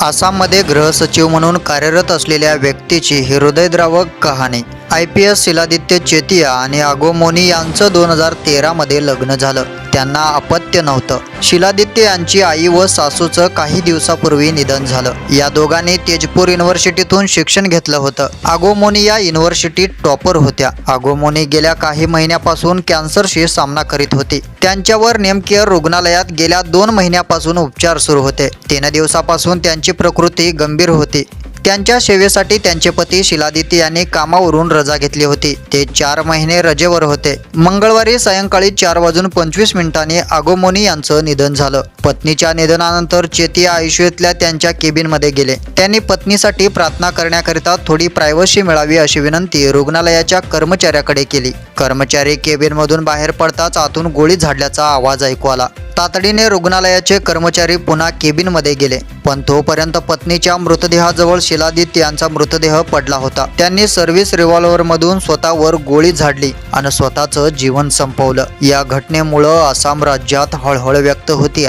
आसाममध्ये गृहसचिव म्हणून कार्यरत असलेल्या व्यक्तीची हृदयद्रावक कहाणी. I P S Shiladitya Chetia आणि आगोमोनी यांचं दोन हजार तेरामध्ये लग्न झालं. त्यांना अपत्य नव्हतं. शिलादित्य यांची आई व सासूचं काही दिवसापूर्वी निधन झालं. या दोघांनी तेजपूर युनिव्हर्सिटीतून शिक्षण घेतलं होतं. आगोमोनी या युनिव्हर्सिटीत टॉपर होत्या. आगोमोनी गेल्या काही महिन्यापासून कॅन्सरशी सामना करीत होती. त्यांच्यावर नेमकेअर रुग्णालयात गेल्या दोन महिन्यापासून उपचार सुरू होते. तीन दिवसापासून त्यांची प्रकृती गंभीर होती. त्यांच्या सेवेसाठी त्यांचे पती शिलादित्य यांनी कामावरून रजा घेतली होती. ते चार महिने रजेवर होते. मंगळवारी सायंकाळी चार वाजून पंचवीस मिनिटांनी आगोमोनी यांचं निधन झालं. पत्नीच्या निधनानंतर चेतिया आयुष्यातल्या त्यांच्या केबिनमध्ये गेले. त्यांनी पत्नीसाठी प्रार्थना करण्याकरिता थोडी प्रायव्हसी मिळावी अशी विनंती रुग्णालयाच्या कर्मचाऱ्याकडे केली. कर्मचारी केबिनमधून बाहेर पडताच आतून गोळी झाडल्याचा आवाज ऐकू आला. तातडीने रुग्णालयाचे कर्मचारी पुन्हा केबिनमध्ये गेले पण तोपर्यंत पत्नीच्या मृतदेहाजवळ शिलादित्य यांचा मृतदेह पडला होता. त्यांनी सर्व्हिस रिव्हॉल्व्हरमधून स्वतःवर गोळी झाडली आणि स्वतःचं जीवन संपवलं. या घटनेमुळं आसाम राज्यात हळहळ व्यक्त होती